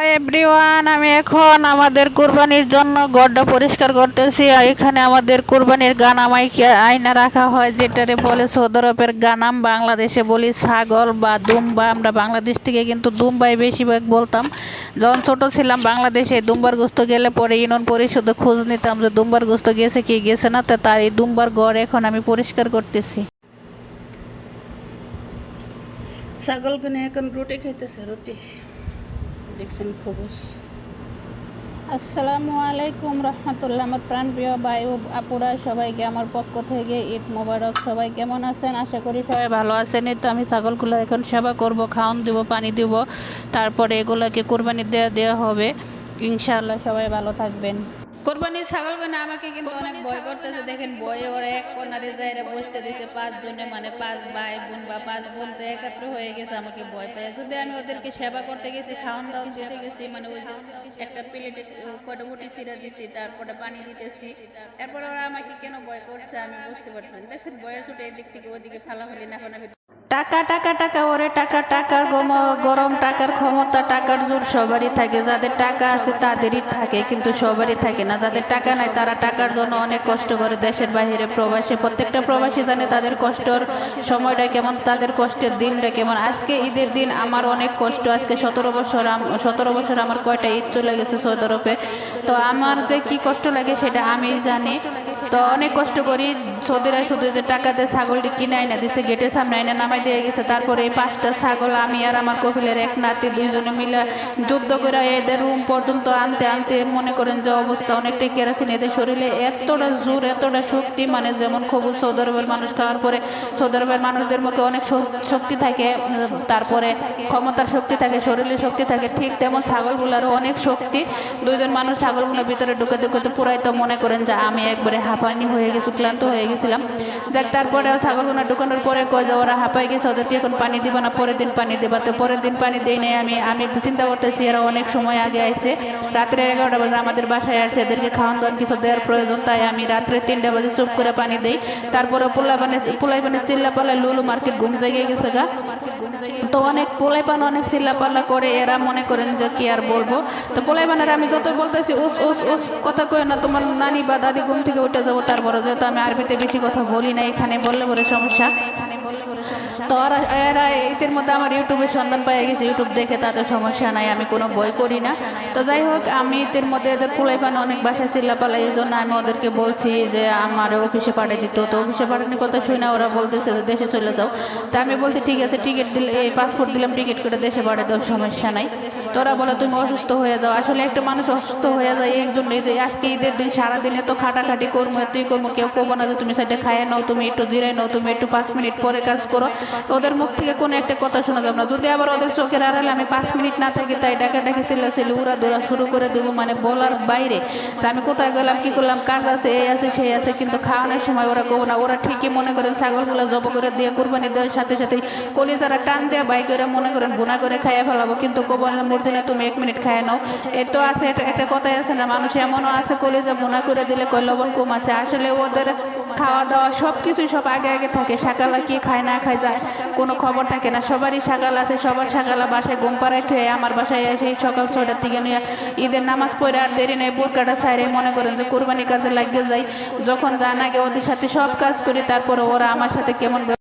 Everyone আমি এখন আমাদের কুরবানির জন্য গড্ডা পরিষ্কার করতেছি এখানে আমাদের কুরবানির গানাম আই- আয়না রাখা হয়, যেটারে বলে সৌদি আরবের গানাম বাংলাদেশে বলি ছাগল বা দুম্বা। আমরা বাংলাদেশ থেকে কিন্তু দুম্বাই বেশিরভাগ বলতাম। যখন ছোট ছিলাম বাংলাদেশে দুম্বার গোস্ত গেলে পরে ইউনিয়ন পরিষদে খোঁজ নিতাম যে দুম্বার গোস্ত গেছে কি গেছে না, তা তার এই দুম্বার গড় এখন আমি পরিষ্কার করতেছি। ছাগলগুলো এখন রুটি খাইতেছে, রুটি। দেখছেন খবুস আসসালামু আলাইকুম রহমতুল্লাহ, আমার প্রাণপ্রিয় ভাই ও আপুরা, সবাইকে আমার পক্ষ থেকে ঈদ মোবারক। সবাই কেমন আছেন? আশা করি সবাই ভালো আছেন। তো আমি ছাগলগুলো এখন সেবা করব খাওয়ান দিব, পানি দিব। তারপরে এগুলোকে কোরবানি দেওয়া দেওয়া হবে। ইনশাআল্লাহ সবাই ভালো থাকবেন। কোরবানির ছাগলগুলো আমাকে কিন্তু অনেক ভয় করতেছে। দেখেন বয়ে ওরা এক কোনারে যাইরা বসতে দিছে পাঁচ জনে মানে পাঁচ ভাই বোন বা পাঁচ বলতে একত্র হয়ে গেছে আমাকে ভয় পায়। যদি আমি ওদেরকে সেবা করতে গেছি খাওয়ান দাওয়ান দিতে গেছি মানে ওই যে একটা প্লেটে কটা মুটি ছিঁড়া দিছি তারপরে পানি দিতেছি তারপরে ওরা আমাকে কেন ভয় করছে আমি বুঝতে পারছি না। দেখছেন বয়স উঠে এদিক থেকে ওদিকে ফালা হলি না আমি টাকা টাকা টাকা, ওরে টাকা টাকার গম- গরম টাকার ক্ষমতা, টাকার জোর সবারই থাকে। যাদের টাকা আছে তাদেরই থাকে, কিন্তু সবারই থাকে না। যাদের টাকা নাই তারা টাকার জন্য অনেক কষ্ট করে দেশের বাইরে প্রবাসী। প্রত্যেকটা প্রবাসী জানে তাদের কষ্টর সময়টা কেমন, তাদের কষ্টের দিনটা কেমন। আজকে ঈদের দিন আমার অনেক কষ্ট। আজকে সতেরো বছর সতেরো বছর আমার কয়টা ঈদ চলে গেছে সৌদি আরবে তো আমার যে কি কষ্ট লাগে সেটা আমি জানি। তো অনেক কষ্ট করি। সৌদিরা শুধু যে টাকা দিয়ে ছাগলটি কিনে আইনা দিচ্ছে গেটের সামনে আইনা নামাই দিয়ে গেছে। তারপরে এই পাঁচটা ছাগল আমি আর আমার কফিলের এক নাতি দুইজনে মিলে যুদ্ধ করে এদের রুম পর্যন্ত আনতে আনতে মনে করেন যে অবস্থা অনেকটাই কেরাসিন এদের শরীরে এতটা জোর, এতটা শক্তি মানে যেমন খুব সৌদি আরবের মানুষ খাওয়ার পরে সৌদি আরবের মানুষদের মুখে অনেক শক্তি থাকে, তারপরে ক্ষমতার শক্তি থাকে শরীরে শক্তি থাকে, ঠিক তেমন ছাগলগুলারও অনেক শক্তি। দুইজন মানুষ ছাগলগুলোর ভিতরে ঢুকে ঢুকে পুরাই তো মনে করেন যে আমি একবারে হাঁপানি হয়ে গেছি, ক্লান্ত হয়ে গেছিলাম। যাক তারপরে ছাগলগুলো ঢুকানোর পরে কয় যে ওরা হাঁপাই গেছে ওদেরকে এখন পানি দিবা না, পরের দিন পানি দেবা। তো পরের দিন পানি দেই নাই আমি আমি চিন্তা করতেছি এরা অনেক সময় আগে আইছে। রাত্রে এগারোটা বাজে আমাদের বাসায় আসছে এদেরকে খাওয়ান দাওয়ান কিছু দেওয়ার প্রয়োজন, তাই আমি রাত্রে তিনটা বাজে চুপ করে পানি দিই। তারপরে পোলা পানে পোলাই পানে চিল্লা পাল্লা লুলু মার্কেট ঘুম জায়গায় গেছে গা। তো অনেক পোলাই পান অনেক চিল্লা পাল্লা করে, এরা মনে করেন যে কি আর বলব। তো পোলাই পানের আমি যত বলতেছি, উস উস উস, কথা কই না, তোমার নানি বা দাদি ঘুম থেকে উঠে যাব, তারপরে যেহেতু আমি আরবিতে বেশি কথা বলি না, এখানে বললে পরে সমস্যা। তো ওরা এরা ঈদের মধ্যে আমার ইউটিউবে সন্ধান পেয়ে গেছে। ইউটিউব দেখে তাদের সমস্যা নাই, আমি কোনো বই করি না। তো যাই হোক, আমি ঈদের মধ্যে এদের পোলাই পান অনেক বাসায় চিল্লা পালাই এই জন্য আমি ওদেরকে বলছি যে আমার অফিসে পাঠিয়ে দিত। তো অফিসে পাঠানোর কথা শুনে ওরা বলতেছে যে দেশে চলে যাও। তা আমি বলছি, ঠিক আছে টিকিট দিলে, এই পাসপোর্ট দিলাম টিকিট করে দেশে পাঠিয়ে দেওয়ার সমস্যা নাই। তোরা বলে, তুমি অসুস্থ হয়ে যাও। আসলে একটা মানুষ অসুস্থ হয়ে যায় এই জন্যই যে, আজকে ঈদের দিন, সারাদিনে তো খাটাখাটি করব এতই করব কেউ করব না যে, তুমি সাইডে খাইয়ে নাও, তুমি একটু জিরাই নাও, তুমি একটু পাঁচ মিনিট পরে কাজ করো। ওদের মুখ থেকে কোনো একটা কথা শোনা যাবে না। যদি আবার ওদের চোখের আড়ালে আমি পাঁচ মিনিট না থাকি, তাই ডাকা ডাকি চিল্লা চিল্লি উড়া দৌড়া শুরু করে দেবো মানে বলার বাইরে। যে আমি কোথায় গেলাম, কি করলাম, কাজ আছে, এই আছে, সেই আছে, কিন্তু খাওয়ানোর সময় ওরা কবো না, ওরা ঠিকই মনে করেন ছাগলগুলো জব করে দিয়ে কুরবানি দেওয়ার সাথে সাথে কলি যারা টান দেওয়া বাইক করে মনে করেন বোনা করে খাইয়ে ফেলাবো। কিন্তু কবো না মর্জিনা তুমি এক মিনিট খাইয়ে নাও। এ তো আছে একটা- কথাই আছে না, মানুষ এমনও আছে কলি কলিজা বোনা করে দিলে কই লবণ কম আছে। আসলে ওদের খাওয়া দাওয়া সব কিছুই সব আগে আগে থাকে। সকালে কি খায়, না খায় যায় কোনো খবর থাকে না। সবারই সাকাল আছে, সবার সকালে বাসায় ঘুম পাড়ায় থুয়ে আমার বাসায় এসে সকাল ছয়টার দিকে নিয়ে ঈদের নামাজ পড়ে আর দেরি নেই বোরকাটা সাইরে মনে করেন যে কোরবানি কাজে লাগিয়ে যাই। যখন যান আগে ওদের সাথে সব কাজ করি, তারপরে ওরা আমার সাথে কেমন